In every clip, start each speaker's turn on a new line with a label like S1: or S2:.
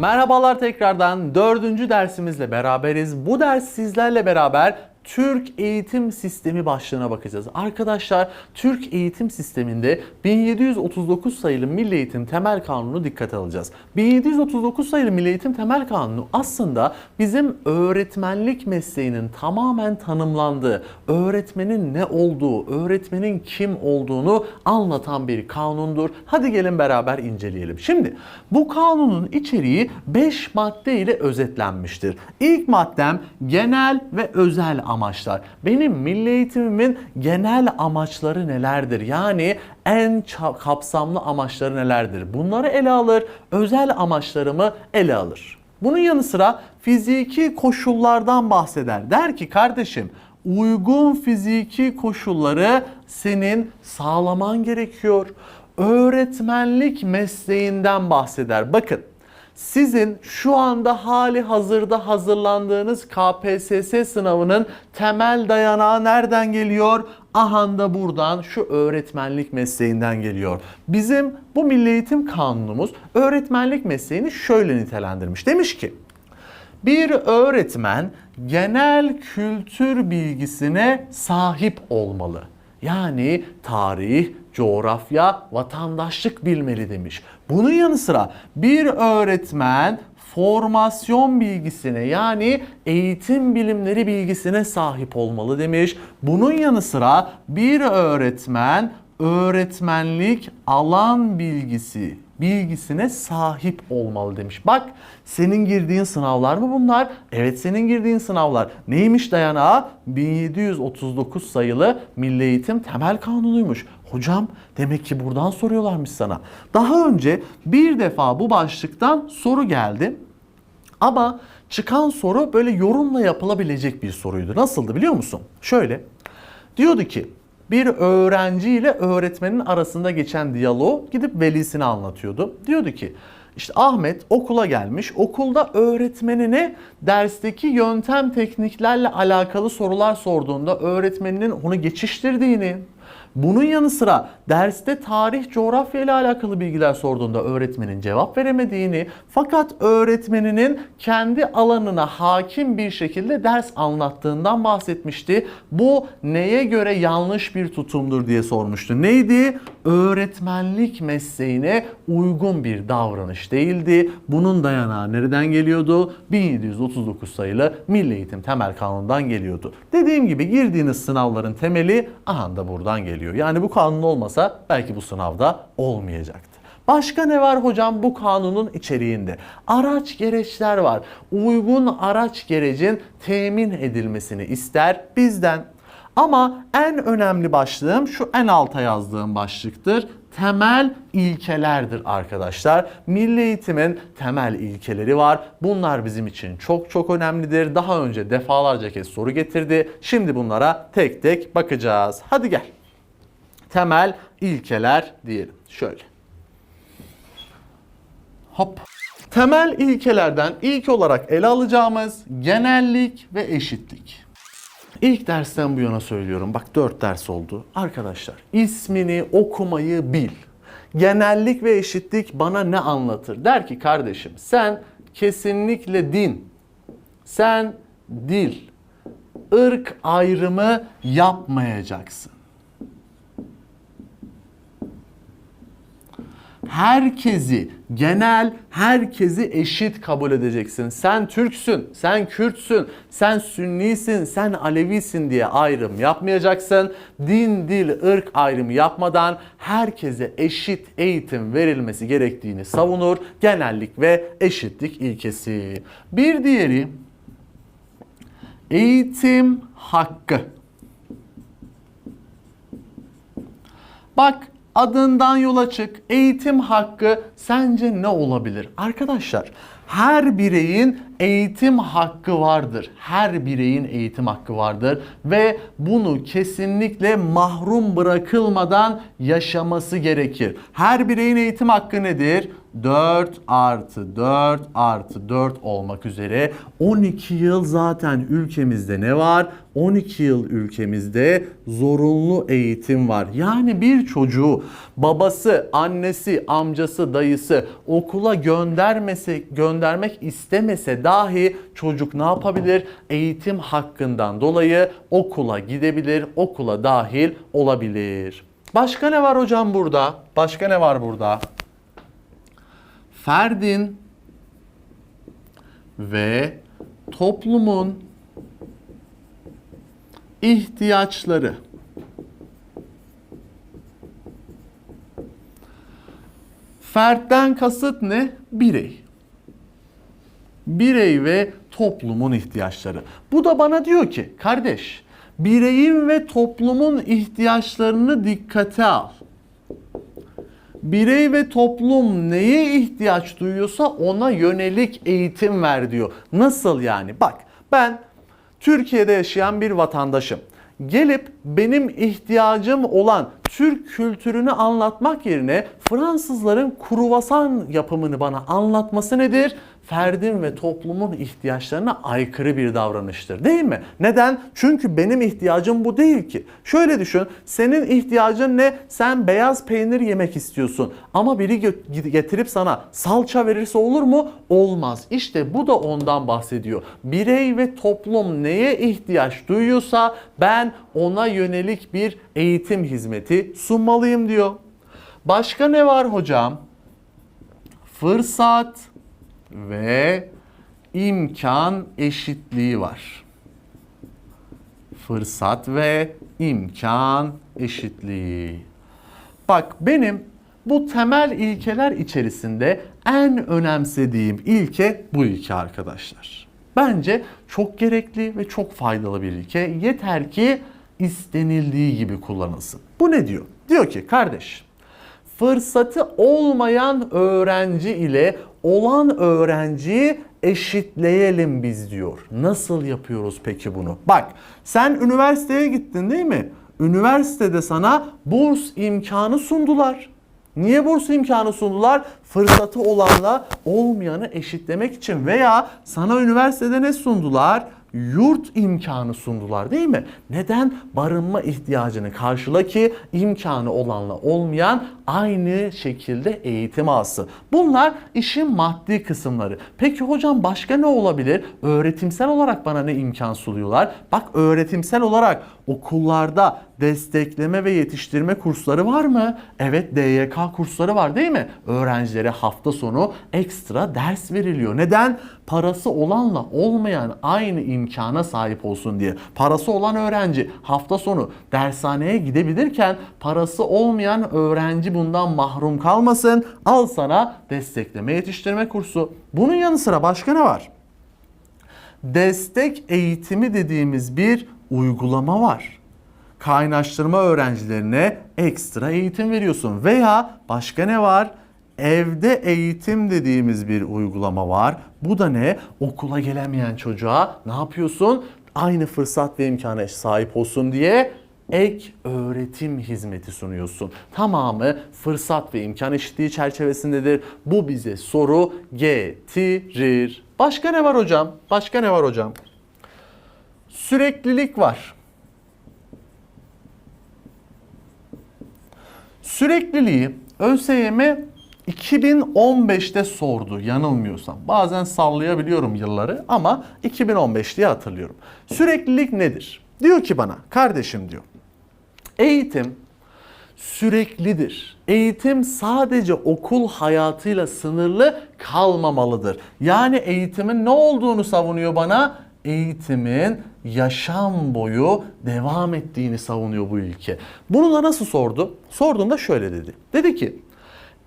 S1: Merhabalar tekrardan dördüncü dersimizle beraberiz. Bu ders sizlerle beraber Türk eğitim sistemi başlığına bakacağız. Arkadaşlar Türk eğitim sisteminde 1739 sayılı Milli Eğitim Temel Kanunu dikkate alacağız. 1739 sayılı Milli Eğitim Temel Kanunu aslında bizim öğretmenlik mesleğinin tamamen tanımlandığı, öğretmenin ne olduğu, öğretmenin kim olduğunu anlatan bir kanundur. Hadi gelin beraber inceleyelim. Şimdi bu kanunun içeriği 5 madde ile özetlenmiştir. İlk maddem genel ve özel amaçlar. Benim milli eğitimimin genel amaçları nelerdir? Yani en kapsamlı amaçları nelerdir? Bunları ele alır, özel amaçlarımı ele alır. Bunun yanı sıra fiziki koşullardan bahseder. Der ki kardeşim uygun fiziki koşulları senin sağlaman gerekiyor. Öğretmenlik mesleğinden bahseder. Bakın sizin şu anda hali hazırda hazırlandığınız KPSS sınavının temel dayanağı nereden geliyor? Ahanda buradan şu öğretmenlik mesleğinden geliyor. Bizim bu Milli Eğitim Kanunumuz öğretmenlik mesleğini şöyle nitelendirmiş. Demiş ki bir öğretmen genel kültür bilgisine sahip olmalı. Yani tarih, coğrafya, vatandaşlık bilmeli demiş. Bunun yanı sıra bir öğretmen formasyon bilgisine yani eğitim bilimleri bilgisine sahip olmalı demiş. Bunun yanı sıra bir öğretmen öğretmenlik alan bilgisi bilgisine sahip olmalı demiş. Bak senin girdiğin sınavlar mı bunlar? Evet senin girdiğin sınavlar. Neymiş dayanağı? 1739 sayılı Milli Eğitim Temel Kanunuymuş. Hocam demek ki buradan soruyorlarmış sana. Daha önce bir defa bu başlıktan soru geldi. Ama çıkan soru böyle yorumla yapılabilecek bir soruydu. Nasıldı biliyor musun? Şöyle. Diyordu ki bir öğrenci ile öğretmenin arasında geçen diyaloğu gidip velisine anlatıyordu. Diyordu ki işte Ahmet okula gelmiş. Okulda öğretmenine dersteki yöntem tekniklerle alakalı sorular sorduğunda öğretmeninin onu geçiştirdiğini, bunun yanı sıra derste tarih, coğrafya ile alakalı bilgiler sorduğunda öğretmenin cevap veremediğini fakat öğretmeninin kendi alanına hakim bir şekilde ders anlattığından bahsetmişti. Bu neye göre yanlış bir tutumdur diye sormuştu. Neydi? Öğretmenlik mesleğine uygun bir davranış değildi. Bunun dayanağı nereden geliyordu? 1739 sayılı Milli Eğitim Temel Kanunu'ndan geliyordu. Dediğim gibi girdiğiniz sınavların temeli aha da buradan geliyor. Yani bu kanun olmasa belki bu sınavda olmayacaktı. Başka ne var hocam bu kanunun içeriğinde? Araç gereçler var. Uygun araç gerecin temin edilmesini ister bizden. Ama en önemli başlığım şu en alta yazdığım başlıktır. Temel ilkelerdir arkadaşlar. Milli eğitimin temel ilkeleri var. Bunlar bizim için çok çok önemlidir. Daha önce defalarca kez soru getirdi. Şimdi bunlara tek tek bakacağız. Hadi gel. Temel ilkeler diyelim. Şöyle. Hop. Temel ilkelerden ilk olarak ele alacağımız genellik ve eşitlik. İlk dersten bu yana söylüyorum. Bak 4 ders oldu. Arkadaşlar ismini okumayı bil. Genellik ve eşitlik bana ne anlatır? Der ki kardeşim sen kesinlikle din, sen dil, ırk ayrımı yapmayacaksın. Herkesi, genel herkesi eşit kabul edeceksin. Sen Türksün, sen Kürtsün, sen Sünnisin, sen Alevisin diye ayrım yapmayacaksın. Din, dil, ırk ayrımı yapmadan herkese eşit eğitim verilmesi gerektiğini savunur. Genellik ve eşitlik ilkesi. Bir diğeri eğitim hakkı. Bak adından yola çık. Eğitim hakkı sence ne olabilir? Arkadaşlar her bireyin eğitim hakkı vardır. Her bireyin eğitim hakkı vardır ve bunu kesinlikle mahrum bırakılmadan yaşaması gerekir. Her bireyin eğitim hakkı nedir? 4 artı 4 artı 4 olmak üzere 12 yıl zaten ülkemizde ne var? 12 yıl ülkemizde zorunlu eğitim var. Yani bir çocuğu babası, annesi, amcası, dayısı okula göndermese, gönder göndermek istemese dahi çocuk ne yapabilir? Eğitim hakkından dolayı okula gidebilir, okula dahil olabilir. Başka ne var hocam burada? Başka ne var burada? Ferdin ve toplumun ihtiyaçları Fertten kasıt ne? Birey. Birey ve toplumun ihtiyaçları. Bu da bana diyor ki kardeş bireyin ve toplumun ihtiyaçlarını dikkate al. Birey ve toplum neye ihtiyaç duyuyorsa ona yönelik eğitim ver diyor. Nasıl yani? Bak ben Türkiye'de yaşayan bir vatandaşım. Gelip benim ihtiyacım olan Türk kültürünü anlatmak yerine Fransızların kruvasan yapımını bana anlatması nedir? Ferdin ve toplumun ihtiyaçlarına aykırı bir davranıştır. Değil mi? Neden? Çünkü benim ihtiyacım bu değil ki. Şöyle düşün. Senin ihtiyacın ne? Sen beyaz peynir yemek istiyorsun. Ama biri getirip sana salça verirse olur mu? Olmaz. İşte bu da ondan bahsediyor. Birey ve toplum neye ihtiyaç duyuyorsa ben ona yönelik bir eğitim hizmeti sunmalıyım diyor. Başka ne var hocam? Fırsat ve imkan eşitliği var. Fırsat ve imkan eşitliği. Bak benim bu temel ilkeler içerisinde en önemsediğim ilke bu ilke arkadaşlar. Bence çok gerekli ve çok faydalı bir ilke. Yeter ki istenildiği gibi kullanılsın. Bu ne diyor? Diyor ki kardeş fırsatı olmayan öğrenci ile olan öğrenciyi eşitleyelim biz diyor. Nasıl yapıyoruz peki bunu? Bak sen üniversiteye gittin değil mi? Üniversitede sana burs imkanı sundular. Niye burs imkanı sundular? Fırsatı olanla olmayanı eşitlemek için veya sana üniversitede ne sundular? Yurt imkanı sundular değil mi? Neden? Barınma ihtiyacını karşıla ki imkanı olanla olmayan aynı şekilde eğitim alsın. Bunlar işin maddi kısımları. Peki hocam başka ne olabilir? Öğretimsel olarak bana ne imkan sunuyorlar? Bak öğretimsel olarak okullarda destekleme ve yetiştirme kursları var mı? Evet DYK kursları var değil mi? Öğrencilere hafta sonu ekstra ders veriliyor. Neden? Parası olanla olmayan aynı imkana sahip olsun diye. Parası olan öğrenci hafta sonu dershaneye gidebilirken parası olmayan öğrenci bundan mahrum kalmasın. Al sana destekleme yetiştirme kursu. Bunun yanı sıra başka ne var? Destek eğitimi dediğimiz bir uygulama var kaynaştırma öğrencilerine ekstra eğitim veriyorsun. Veya başka ne var? Evde eğitim dediğimiz bir uygulama var. Bu da ne? Okula gelemeyen çocuğa ne yapıyorsun? Aynı fırsat ve imkana sahip olsun diye ek öğretim hizmeti sunuyorsun. Tamamı fırsat ve imkan eşitliği çerçevesindedir. Bu bize soru getirir. Başka ne var hocam? Başka ne var hocam? Süreklilik var. Sürekliliği ÖSYM 2015'te sordu yanılmıyorsam. Bazen sallayabiliyorum yılları ama 2015 diye hatırlıyorum. Süreklilik nedir? Diyor ki bana kardeşim diyor. Eğitim süreklidir. Eğitim sadece okul hayatıyla sınırlı kalmamalıdır. Yani eğitimin ne olduğunu savunuyor bana? Eğitimin yaşam boyu devam ettiğini savunuyor bu ülke. Bunu da nasıl sordu? Sorduğunda şöyle dedi. Dedi ki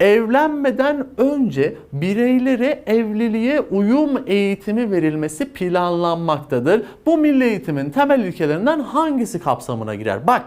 S1: evlenmeden önce bireylere evliliğe uyum eğitimi verilmesi planlanmaktadır. Bu milli eğitimin temel ilkelerinden hangisi kapsamına girer? Bak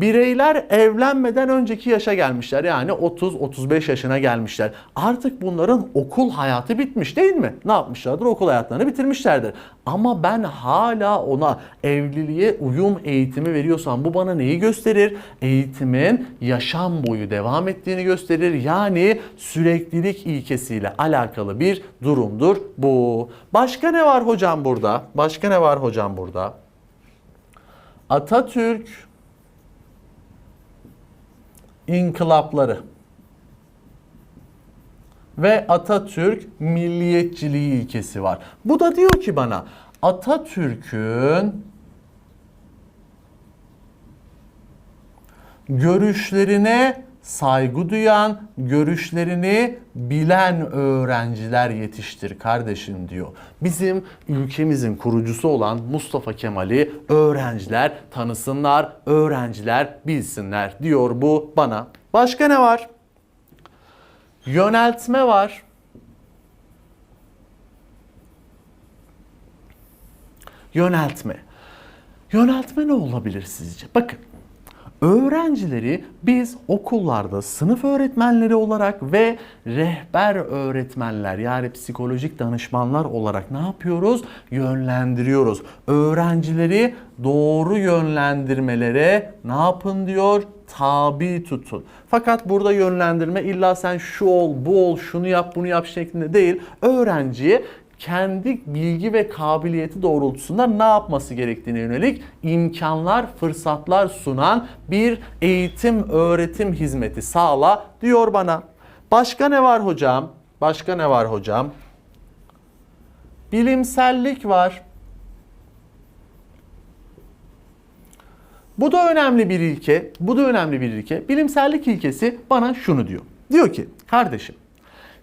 S1: Bireyler evlenmeden önceki yaşa gelmişler. Yani 30-35 yaşına gelmişler. Artık bunların okul hayatı bitmiş değil mi? Ne yapmışlardır? Okul hayatlarını bitirmişlerdir. Ama ben hala ona evliliğe uyum eğitimi veriyorsam bu bana neyi gösterir? Eğitimin yaşam boyu devam ettiğini gösterir. Yani süreklilik ilkesiyle alakalı bir durumdur bu. Başka ne var hocam burada? Başka ne var hocam burada? Atatürk inkılapları. ve Atatürk milliyetçiliği ilkesi var. Bu da diyor ki bana Atatürk'ün görüşlerine saygı duyan, görüşlerini bilen öğrenciler yetiştir kardeşim diyor. Bizim ülkemizin kurucusu olan Mustafa Kemal'i öğrenciler tanısınlar, öğrenciler bilsinler diyor bu bana. Başka ne var? Yöneltme var. Yöneltme. Yöneltme ne olabilir sizce? Bakın. Öğrencileri biz okullarda sınıf öğretmenleri olarak ve rehber öğretmenler yani psikolojik danışmanlar olarak ne yapıyoruz? Yönlendiriyoruz. Öğrencileri doğru yönlendirmelere ne yapın diyor? Tabi tutun. Fakat burada yönlendirme illa sen şu ol, bu ol, şunu yap, bunu yap şeklinde değil. Öğrenciye kendi bilgi ve kabiliyeti doğrultusunda ne yapması gerektiğine yönelik imkanlar, fırsatlar sunan bir eğitim öğretim hizmeti sağla diyor bana. Başka ne var hocam? Başka ne var hocam? Bilimsellik var. Bu da önemli bir ilke. Bu da önemli bir ilke. Bilimsellik ilkesi bana şunu diyor. Diyor ki kardeşim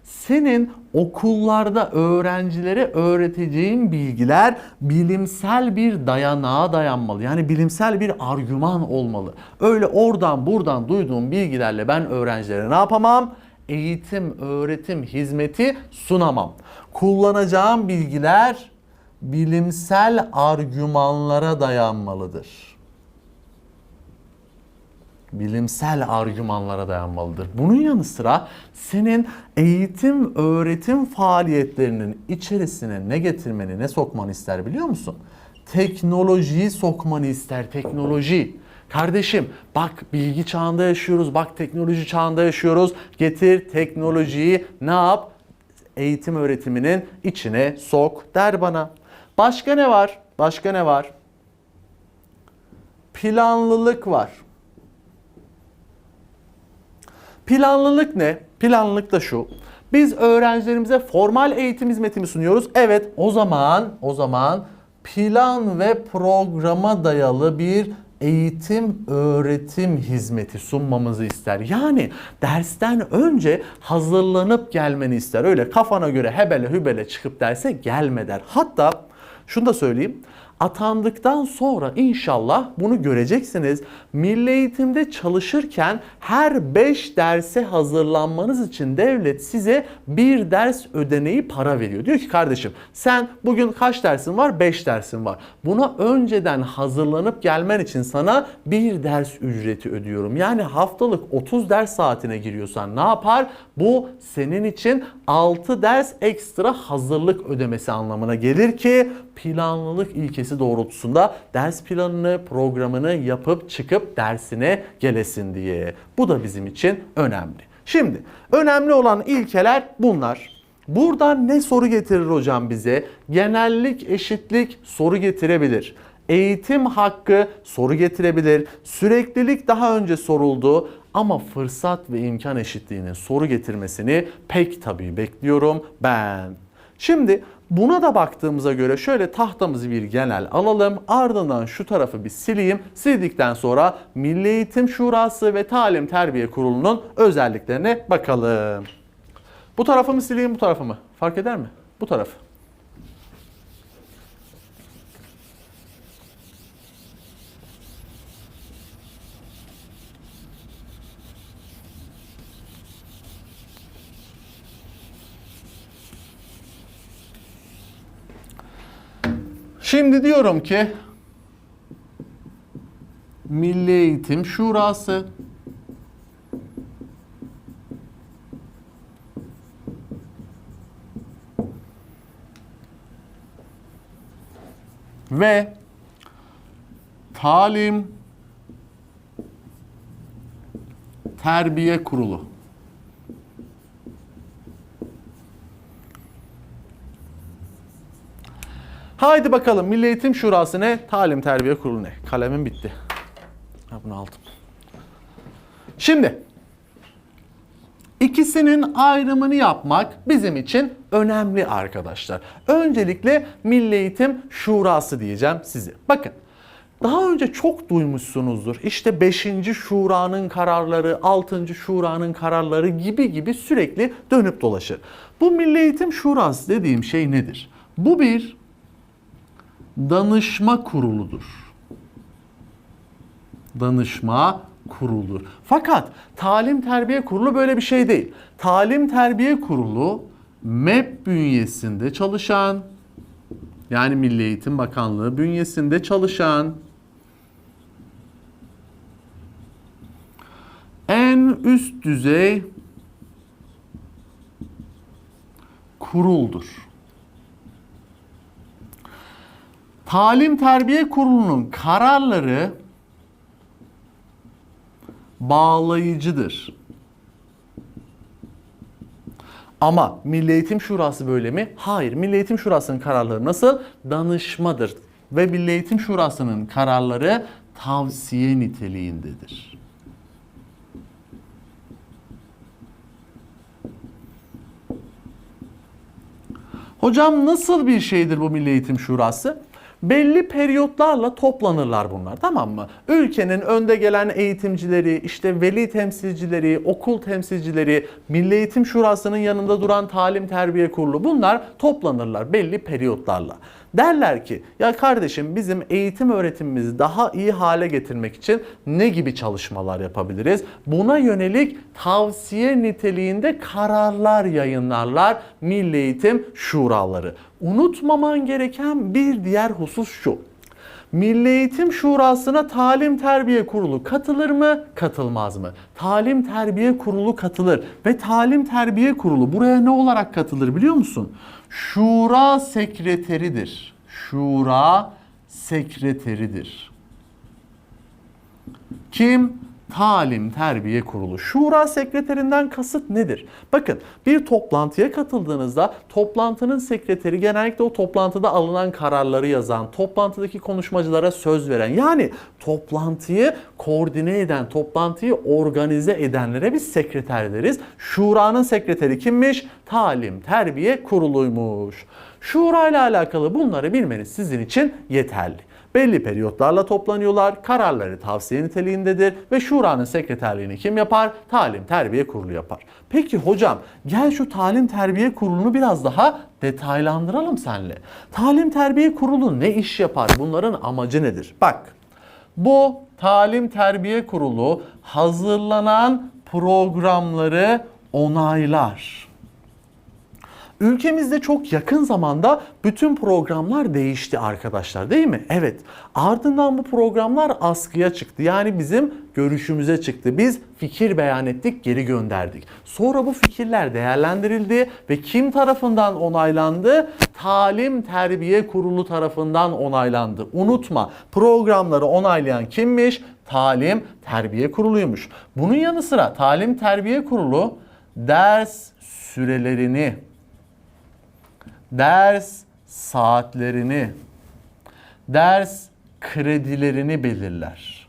S1: senin okullarda öğrencilere öğreteceğin bilgiler bilimsel bir dayanağa dayanmalı. Yani bilimsel bir argüman olmalı. Öyle oradan buradan duyduğum bilgilerle ben öğrencilere ne yapamam? Eğitim, öğretim hizmeti sunamam. Kullanacağım bilgiler bilimsel argümanlara dayanmalıdır bilimsel argümanlara dayanmalıdır. Bunun yanı sıra senin eğitim öğretim faaliyetlerinin içerisine ne getirmeni, ne sokmanı ister biliyor musun? Teknolojiyi sokmanı ister, teknoloji. Kardeşim bak bilgi çağında yaşıyoruz, bak teknoloji çağında yaşıyoruz. Getir teknolojiyi ne yap? Eğitim öğretiminin içine sok der bana. Başka ne var? Başka ne var? Planlılık var. Planlılık ne? Planlılık da şu. Biz öğrencilerimize formal eğitim hizmeti mi sunuyoruz? Evet, o zaman o zaman plan ve programa dayalı bir eğitim öğretim hizmeti sunmamızı ister. Yani dersten önce hazırlanıp gelmeni ister. Öyle kafana göre hebele hübele çıkıp derse gelme der. Hatta şunu da söyleyeyim. Atandıktan sonra inşallah bunu göreceksiniz. Milli eğitimde çalışırken her 5 derse hazırlanmanız için devlet size bir ders ödeneği para veriyor. Diyor ki kardeşim sen bugün kaç dersin var? 5 dersin var. Buna önceden hazırlanıp gelmen için sana bir ders ücreti ödüyorum. Yani haftalık 30 ders saatine giriyorsan ne yapar? Bu senin için 6 ders ekstra hazırlık ödemesi anlamına gelir ki planlılık ilkesi doğrultusunda ders planını, programını yapıp çıkıp dersine gelesin diye. Bu da bizim için önemli. Şimdi önemli olan ilkeler bunlar. Buradan ne soru getirir hocam bize? Genellik, eşitlik soru getirebilir. Eğitim hakkı soru getirebilir. Süreklilik daha önce soruldu ama fırsat ve imkan eşitliğinin soru getirmesini pek tabii bekliyorum ben. Şimdi buna da baktığımıza göre şöyle tahtamızı bir genel alalım. Ardından şu tarafı bir sileyim. Sildikten sonra Milli Eğitim Şurası ve Talim Terbiye Kurulu'nun özelliklerine bakalım. Bu tarafı mı sileyim bu tarafı mı? Fark eder mi? Bu tarafı. Şimdi diyorum ki Milli Eğitim Şurası ve Talim Terbiye Kurulu. Haydi bakalım Milli Eğitim Şurası ne? Talim Terbiye Kurulu ne? Kalemim bitti. Ha bunu aldım. Şimdi İkisinin ayrımını yapmak bizim için önemli arkadaşlar. Öncelikle Milli Eğitim Şurası diyeceğim size. Bakın daha önce çok duymuşsunuzdur. İşte 5. şuranın kararları, 6. şuranın kararları gibi gibi sürekli dönüp dolaşır. Bu Milli Eğitim Şurası dediğim şey nedir? Bu bir danışma kuruludur. Danışma kuruludur. Fakat Talim Terbiye Kurulu böyle bir şey değil. Talim Terbiye Kurulu MEP bünyesinde çalışan yani Milli Eğitim Bakanlığı bünyesinde çalışan en üst düzey kuruldur. Talim Terbiye Kurulu'nun kararları bağlayıcıdır. Ama Milli Eğitim Şurası böyle mi? Hayır. Milli Eğitim Şurası'nın kararları nasıl? Danışmadır. Ve Milli Eğitim Şurası'nın kararları tavsiye niteliğindedir. Hocam nasıl bir şeydir bu Milli Eğitim Şurası? Belli periyotlarla toplanırlar bunlar tamam mı? Ülkenin önde gelen eğitimcileri, işte veli temsilcileri, okul temsilcileri, Milli Eğitim Şurası'nın yanında duran Talim Terbiye Kurulu bunlar toplanırlar belli periyotlarla. Derler ki ya kardeşim bizim eğitim öğretimimizi daha iyi hale getirmek için ne gibi çalışmalar yapabiliriz? Buna yönelik tavsiye niteliğinde kararlar yayınlarlar Milli Eğitim Şuraları. Unutmaman gereken bir diğer husus şu. Milli Eğitim Şurası'na Talim Terbiye Kurulu katılır mı? Katılmaz mı? Talim Terbiye Kurulu katılır ve Talim Terbiye Kurulu buraya ne olarak katılır biliyor musun? Şura sekreteridir. Şura sekreteridir. Kim? Talim Terbiye Kurulu. Şura sekreterinden kasıt nedir? Bakın bir toplantıya katıldığınızda toplantının sekreteri genellikle o toplantıda alınan kararları yazan, toplantıdaki konuşmacılara söz veren yani toplantıyı koordine eden, toplantıyı organize edenlere biz sekreter deriz. Şura'nın sekreteri kimmiş? Talim Terbiye Kurulu'ymuş. Şura ile alakalı bunları bilmeniz sizin için yeterli. Belli periyotlarla toplanıyorlar, kararları tavsiye niteliğindedir ve şuranın sekreterliğini kim yapar? Talim Terbiye Kurulu yapar. Peki hocam gel şu Talim Terbiye Kurulu'nu biraz daha detaylandıralım senle. Talim Terbiye Kurulu ne iş yapar? Bunların amacı nedir? Bak bu Talim Terbiye Kurulu hazırlanan programları onaylar. Ülkemizde çok yakın zamanda bütün programlar değişti arkadaşlar değil mi? Evet. Ardından bu programlar askıya çıktı. Yani bizim görüşümüze çıktı. Biz fikir beyan ettik, geri gönderdik. Sonra bu fikirler değerlendirildi ve kim tarafından onaylandı? Talim Terbiye Kurulu tarafından onaylandı. Unutma programları onaylayan kimmiş? Talim Terbiye Kurulu'ymuş. Bunun yanı sıra Talim Terbiye Kurulu ders sürelerini ders saatlerini, ders kredilerini belirler.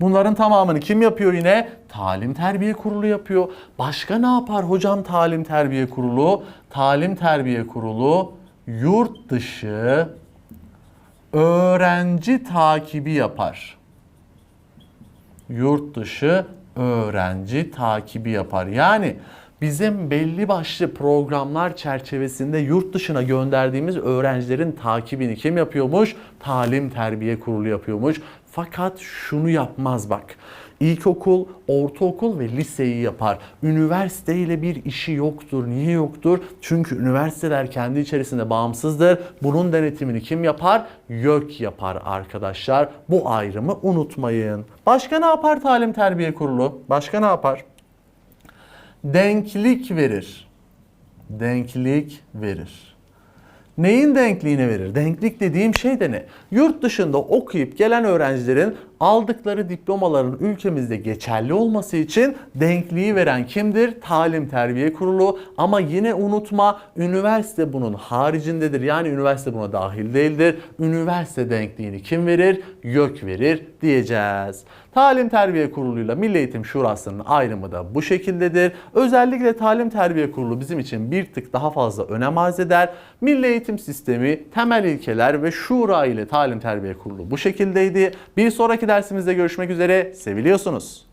S1: Bunların tamamını kim yapıyor yine? Talim Terbiye Kurulu yapıyor. Başka ne yapar hocam Talim Terbiye Kurulu? Talim Terbiye Kurulu yurt dışı öğrenci takibi yapar. Yurt dışı öğrenci takibi yapar. Yani bizim belli başlı programlar çerçevesinde yurt dışına gönderdiğimiz öğrencilerin takibini kim yapıyormuş? Talim Terbiye Kurulu yapıyormuş. Fakat şunu yapmaz bak. İlkokul, ortaokul ve liseyi yapar. Üniversite ile bir işi yoktur. Niye yoktur? Çünkü üniversiteler kendi içerisinde bağımsızdır. Bunun denetimini kim yapar? YÖK yapar arkadaşlar. Bu ayrımı unutmayın. Başka ne yapar Talim Terbiye Kurulu? Başka ne yapar? Denklik verir. Denklik verir. Neyin denkliğini verir? Denklik dediğim şey de ne? Yurt dışında okuyup gelen öğrencilerin aldıkları diplomaların ülkemizde geçerli olması için denkliği veren kimdir? Talim Terbiye Kurulu. Ama yine unutma üniversite bunun haricindedir. Yani üniversite buna dahil değildir. Üniversite denkliğini kim verir? YÖK verir diyeceğiz. Talim Terbiye Kurulu'yla Milli Eğitim Şurası'nın ayrımı da bu şekildedir. Özellikle Talim Terbiye Kurulu bizim için bir tık daha fazla önem arz eder. Milli Eğitim Sistemi, temel ilkeler ve Şura ile Talim Terbiye Kurulu bu şekildeydi. Bir sonraki dersimizde görüşmek üzere. Seviliyorsunuz.